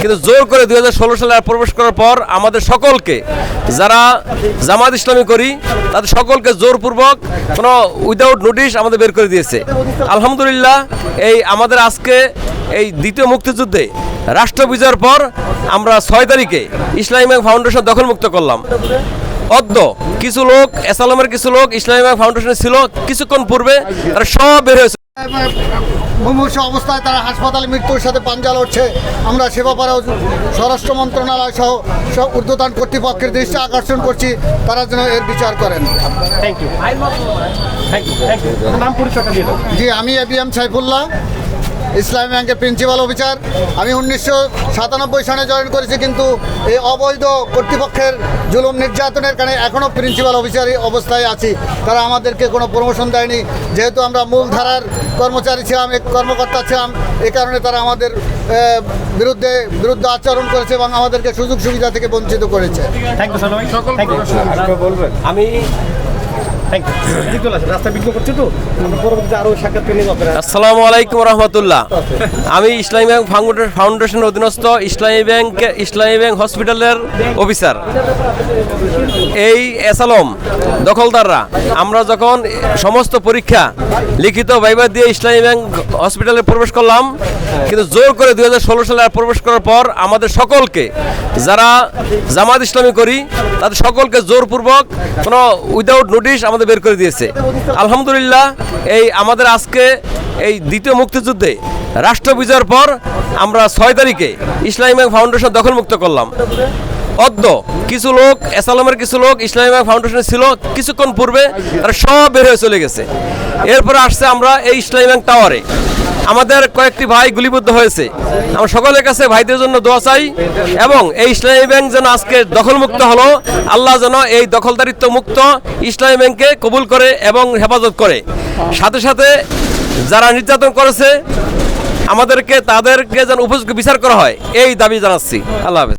কিন্তু জোর করে দুই সালে প্রবেশ করার পর আমাদের সকলকে, যারা জামাত ইসলামী করি, তাদের সকলকে জোরপূর্বক কোনো উইদাউট নোটিশ আমাদের বের করে দিয়েছে। আলহামদুলিল্লাহ, এই আমাদের আজকে এই দ্বিতীয় মুক্তিযুদ্ধে রাষ্ট্র বিজয়ের পর আমরা ছয় তারিখে ইসলামী ব্যাংক ফাউন্ডেশন দখলমুক্ত করলাম। অদ্য কিছু লোক, এসালামের কিছু লোক ইসলামী ব্যাংক ফাউন্ডেশনে ছিল, কিছুক্ষণ পূর্বে তারা সব বের হয়েছে। মুমূর্ষ অবস্থায় তারা হাসপাতালে মৃত্যুর সাথে পাঞ্জা লড়ছে আমরা সেবা পাড়াও স্বরাষ্ট্র মন্ত্রণালয় সহ সব ঊর্ধ্বতন কর্তৃপক্ষের দৃষ্টি আকর্ষণ করছি তারা যেন এর বিচার করেন থ্যাংক ইউ জি আমি এ বি এবিএম সাইফুল্লাহ ইসলামী ব্যাংকের প্রিন্সিপাল অফিসার। আমি উনিশশো সাতানব্বই সালে জয়েন করেছি কিন্তু এই অবৈধ কর্তৃপক্ষের জুলুম নির্যাতনের কারণে এখনও প্রিন্সিপাল অফিসারই অবস্থায় আছি। তারা আমাদেরকে কোনো প্রমোশন দেয়নি। যেহেতু আমরা মূল ধারার কর্মচারী ছিলাম এক কর্মকর্তা ছিলাম এ কারণে তারা আমাদের বিরুদ্ধে বিরুদ্ধে আচরণ করেছে এবং আমাদেরকে সুযোগ সুবিধা থেকে বঞ্চিত করেছে। থ্যাংক ইউ সালামাই বলবেন। আমি আসসালামু আলাইকুম রহমতুল্লাহ। আমি ইসলামী ব্যাংক ফাউন্ডে- ফাউন্ডেশনের অধীনস্থ ইসলামী ব্যাংক ইসলামী ব্যাংক হসপিটালের অফিসার। এই এসালম দখলদাররা, আমরা যখন সমস্ত পরীক্ষা লিখিত ভাইবা দিয়ে ইসলামী ব্যাংক হসপিটালে প্রবেশ করলাম, কিন্তু জোর করে দুই হাজার ষোলো সালে প্রবেশ করার পর আমাদের সকলকে, যারা জামাত ইসলামী করি, তাদের সকলকে জোরপূর্বক কোনো উইদাউট নোটিশ আমাদের বের করে দিয়েছে। আলহামদুলিল্লাহ, এই আমাদের আজকে এই দ্বিতীয় মুক্তিযুদ্ধে রাষ্ট্র বিজয়ের পর আমরা ছয় তারিখে ইসলামী ব্যাংক ফাউন্ডেশন দখলমুক্ত করলাম। অদ্য কিছু লোক এসালামের কিছু লোক ইসলামী ব্যাংক ফাউন্ডেশনে ছিল, কিছুক্ষণ পূর্বে তারা সব বের হয়ে চলে গেছে। এরপরে আসছে আমরা এই ইসলামী ব্যাংক টাওয়ারে। আমাদের কয়েকটি ভাই গুলিবদ্ধ হয়েছে। আমরা সকলের কাছে ভাইদের জন্য দোয়া চাই এবং এই ইসলামী ব্যাংক যেন আজকে দখলমুক্ত হলো, আল্লাহ যেন এই দখলদারিত্ব মুক্ত ইসলামী ব্যাংকে কবুল করে এবং হেফাজত করে। সাথে সাথে যারা নির্যাতন করেছে, আমাদেরকে তাদেরকে যেন উপযুক্ত বিচার করা হয়, এই দাবি জানাচ্ছি। আল্লাহ হাফেজ।